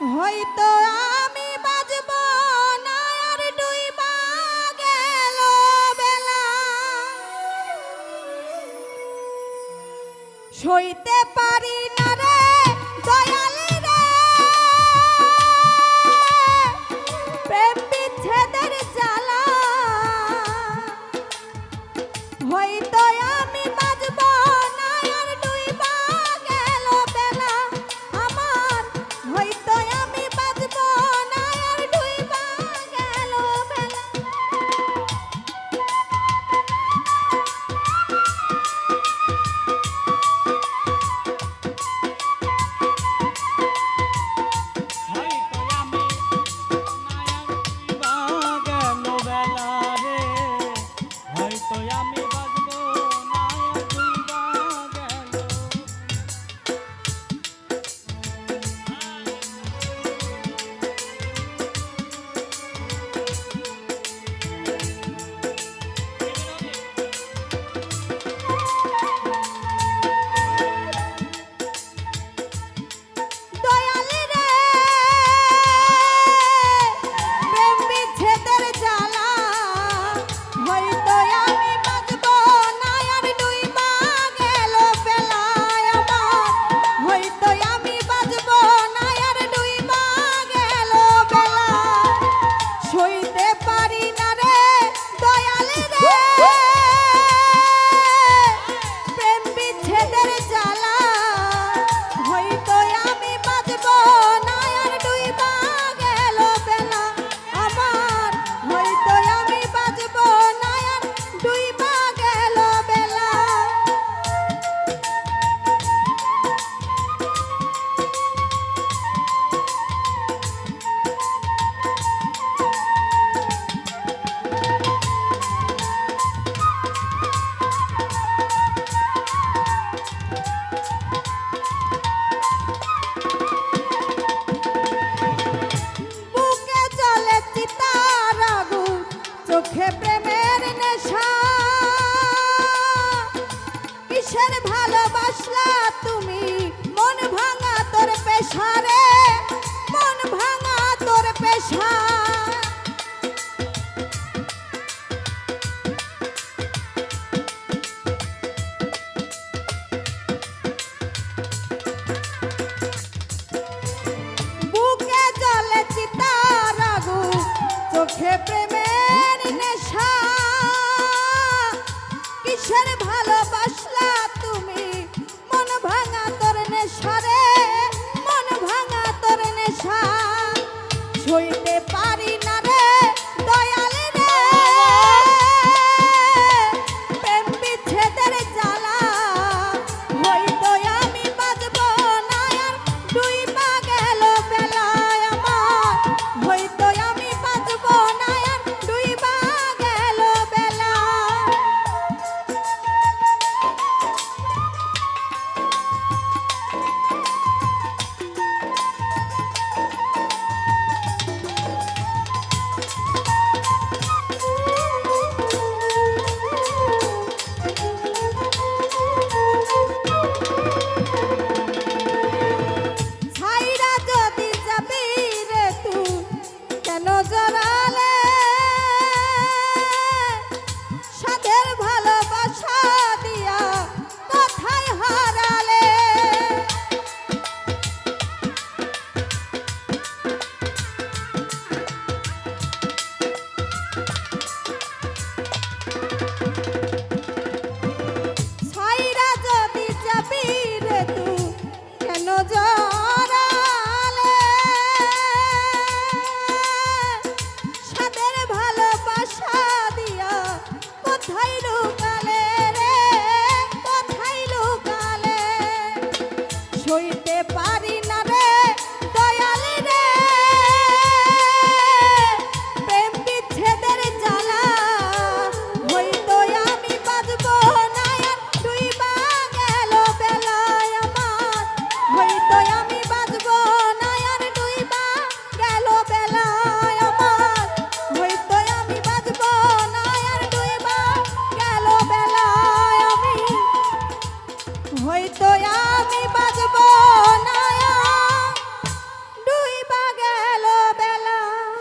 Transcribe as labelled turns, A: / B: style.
A: হয়তো আমি বাজব না আর গেল বেলা। সইতে পারি না রে রে। প্রেম বিচ্ছেদে চোখে প্রেমের নেশা। কিসের ভালোবাসলা তুমি? মন ভাঙা তোর পেশারে মন ভাঙা তোর পেশা। que preme